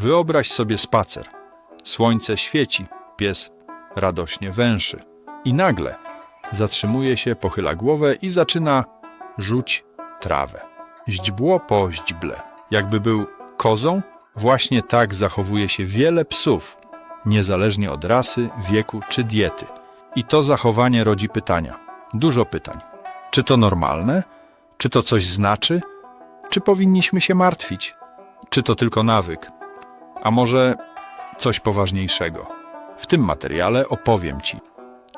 Wyobraź sobie spacer. Słońce świeci, pies radośnie węszy. I nagle zatrzymuje się, pochyla głowę i zaczyna rzuć trawę. Źdźbło po źdźble. Jakby był kozą, właśnie tak zachowuje się wiele psów, niezależnie od rasy, wieku czy diety. I to zachowanie rodzi pytania. Dużo pytań. Czy to normalne? Czy to coś znaczy? Czy powinniśmy się martwić? Czy to tylko nawyk? A może coś poważniejszego? W tym materiale opowiem Ci,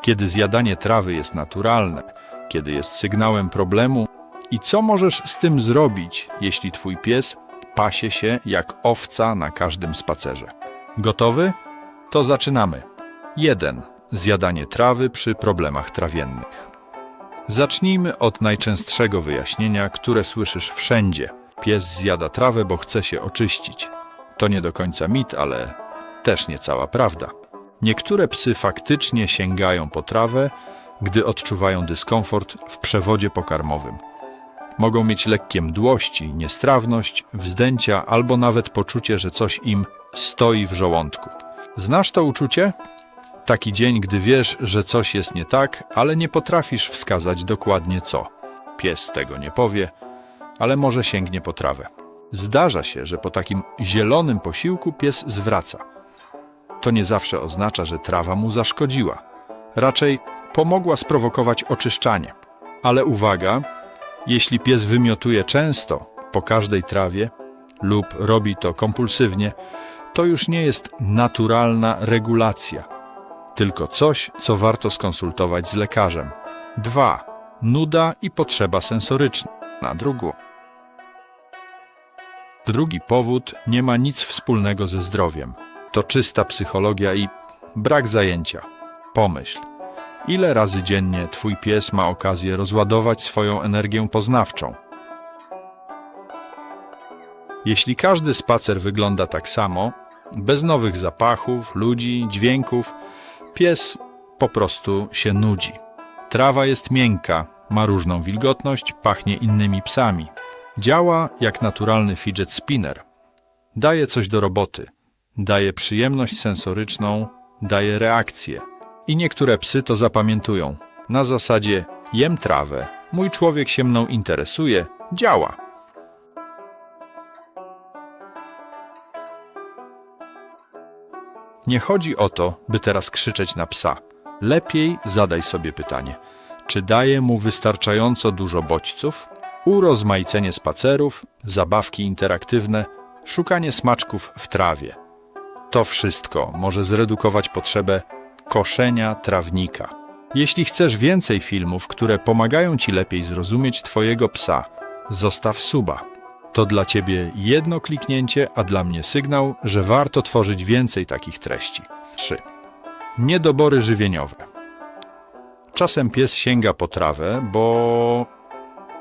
kiedy zjadanie trawy jest naturalne, kiedy jest sygnałem problemu i co możesz z tym zrobić, jeśli Twój pies pasie się jak owca na każdym spacerze. Gotowy? To zaczynamy. 1. Zjadanie trawy przy problemach trawiennych. Zacznijmy od najczęstszego wyjaśnienia, które słyszysz wszędzie. Pies zjada trawę, bo chce się oczyścić. To nie do końca mit, ale też nie cała prawda. Niektóre psy faktycznie sięgają po trawę, gdy odczuwają dyskomfort w przewodzie pokarmowym. Mogą mieć lekkie mdłości, niestrawność, wzdęcia albo nawet poczucie, że coś im stoi w żołądku. Znasz to uczucie? Taki dzień, gdy wiesz, że coś jest nie tak, ale nie potrafisz wskazać dokładnie co. Pies tego nie powie, ale może sięgnie po trawę. Zdarza się, że po takim zielonym posiłku pies zwraca. To nie zawsze oznacza, że trawa mu zaszkodziła. Raczej pomogła sprowokować oczyszczanie. Ale uwaga, jeśli pies wymiotuje często, po każdej trawie, lub robi to kompulsywnie, to już nie jest naturalna regulacja, tylko coś, co warto skonsultować z lekarzem. 2. Nuda i potrzeba sensoryczna. Na drugu. Drugi powód nie ma nic wspólnego ze zdrowiem. To czysta psychologia i brak zajęcia. Pomyśl, ile razy dziennie twój pies ma okazję rozładować swoją energię poznawczą? Jeśli każdy spacer wygląda tak samo, bez nowych zapachów, ludzi, dźwięków, pies po prostu się nudzi. Trawa jest miękka, ma różną wilgotność, pachnie innymi psami. Działa jak naturalny fidget spinner. Daje coś do roboty, daje przyjemność sensoryczną, daje reakcję. I niektóre psy to zapamiętują. Na zasadzie jem trawę, mój człowiek się mną interesuje, działa. Nie chodzi o to, by teraz krzyczeć na psa. Lepiej zadaj sobie pytanie, czy daje mu wystarczająco dużo bodźców? Urozmaicenie spacerów, zabawki interaktywne, szukanie smaczków w trawie. To wszystko może zredukować potrzebę koszenia trawnika. Jeśli chcesz więcej filmów, które pomagają Ci lepiej zrozumieć Twojego psa, zostaw suba. To dla Ciebie jedno kliknięcie, a dla mnie sygnał, że warto tworzyć więcej takich treści. 3. Niedobory żywieniowe. Czasem pies sięga po trawę, bo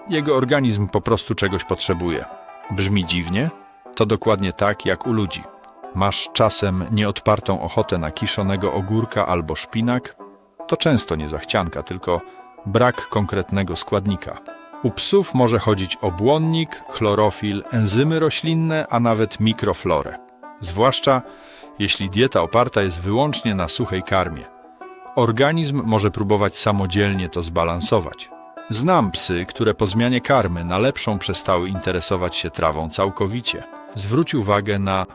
jego organizm po prostu czegoś potrzebuje. Brzmi dziwnie? To dokładnie tak jak u ludzi. Masz czasem nieodpartą ochotę na kiszonego ogórka albo szpinak? To często nie zachcianka, tylko brak konkretnego składnika. U psów może chodzić o błonnik, chlorofil, enzymy roślinne, a nawet mikroflorę. Zwłaszcza jeśli dieta oparta jest wyłącznie na suchej karmie. Organizm może próbować samodzielnie to zbalansować. Znam psy, które po zmianie karmy na lepszą przestały interesować się trawą całkowicie. Zwróć uwagę na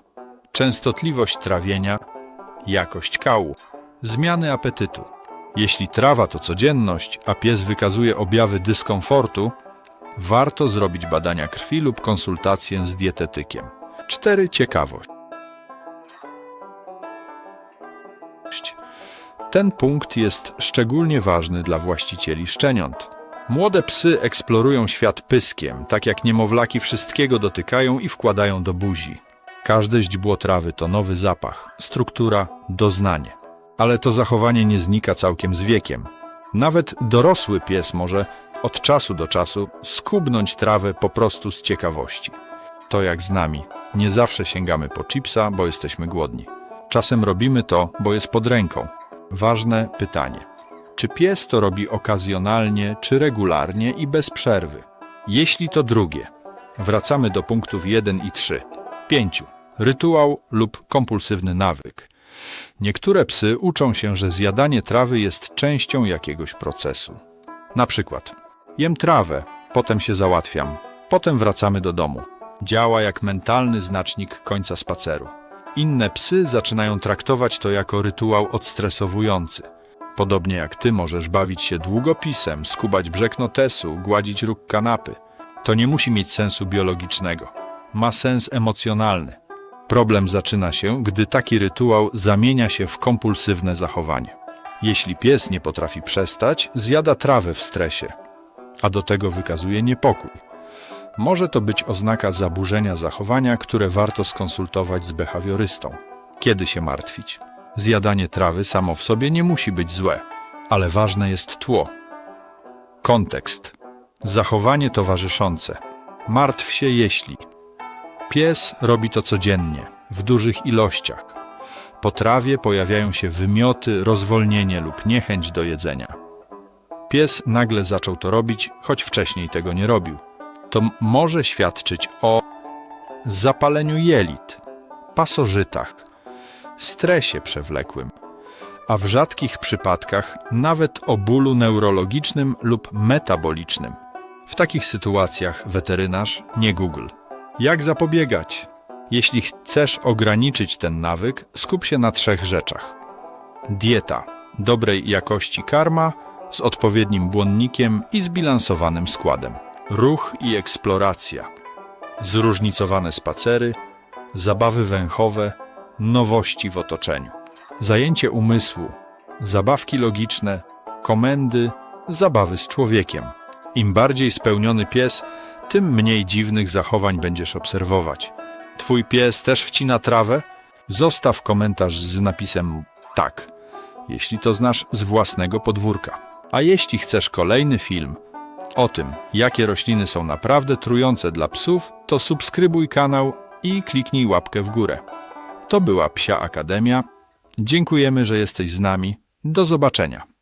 częstotliwość trawienia, jakość kału, zmiany apetytu. Jeśli trawa to codzienność, a pies wykazuje objawy dyskomfortu, warto zrobić badania krwi lub konsultację z dietetykiem. 4. Ciekawość. Ten punkt jest szczególnie ważny dla właścicieli szczeniąt. Młode psy eksplorują świat pyskiem, tak jak niemowlaki wszystkiego dotykają i wkładają do buzi. Każde źdźbło trawy to nowy zapach, struktura, doznanie. Ale to zachowanie nie znika całkiem z wiekiem. Nawet dorosły pies może od czasu do czasu skubnąć trawę po prostu z ciekawości. To jak z nami. Nie zawsze sięgamy po chipsa, bo jesteśmy głodni. Czasem robimy to, bo jest pod ręką. Ważne pytanie. Czy pies to robi okazjonalnie, czy regularnie i bez przerwy? Jeśli to drugie, wracamy do punktów 1 i 3. 5. rytuał lub kompulsywny nawyk. Niektóre psy uczą się, że zjadanie trawy jest częścią jakiegoś procesu. Na przykład, jem trawę, potem się załatwiam, potem wracamy do domu. Działa jak mentalny znacznik końca spaceru. Inne psy zaczynają traktować to jako rytuał odstresowujący. Podobnie jak ty możesz bawić się długopisem, skubać brzeg notesu, gładzić róg kanapy. To nie musi mieć sensu biologicznego. Ma sens emocjonalny. Problem zaczyna się, gdy taki rytuał zamienia się w kompulsywne zachowanie. Jeśli pies nie potrafi przestać, zjada trawę w stresie, a do tego wykazuje niepokój. Może to być oznaka zaburzenia zachowania, które warto skonsultować z behawiorystą. Kiedy się martwić? Zjadanie trawy samo w sobie nie musi być złe, ale ważne jest tło. Kontekst. Zachowanie towarzyszące. Martw się jeśli. Pies robi to codziennie, w dużych ilościach. Po trawie pojawiają się wymioty, rozwolnienie lub niechęć do jedzenia. Pies nagle zaczął to robić, choć wcześniej tego nie robił. To może świadczyć o zapaleniu jelit, pasożytach, stresie przewlekłym, a w rzadkich przypadkach nawet o bólu neurologicznym lub metabolicznym. W takich sytuacjach weterynarz nie Google. Jak zapobiegać? Jeśli chcesz ograniczyć ten nawyk, skup się na trzech rzeczach. Dieta, dobrej jakości karma, z odpowiednim błonnikiem i zbilansowanym składem. Ruch i eksploracja, zróżnicowane spacery, zabawy węchowe, nowości w otoczeniu. Zajęcie umysłu, zabawki logiczne, komendy, zabawy z człowiekiem. Im bardziej spełniony pies, tym mniej dziwnych zachowań będziesz obserwować. Twój pies też wcina trawę? Zostaw komentarz z napisem tak, jeśli to znasz z własnego podwórka. A jeśli chcesz kolejny film o tym, jakie rośliny są naprawdę trujące dla psów, to subskrybuj kanał i kliknij łapkę w górę. To była Psia Akademia. Dziękujemy, że jesteś z nami. Do zobaczenia.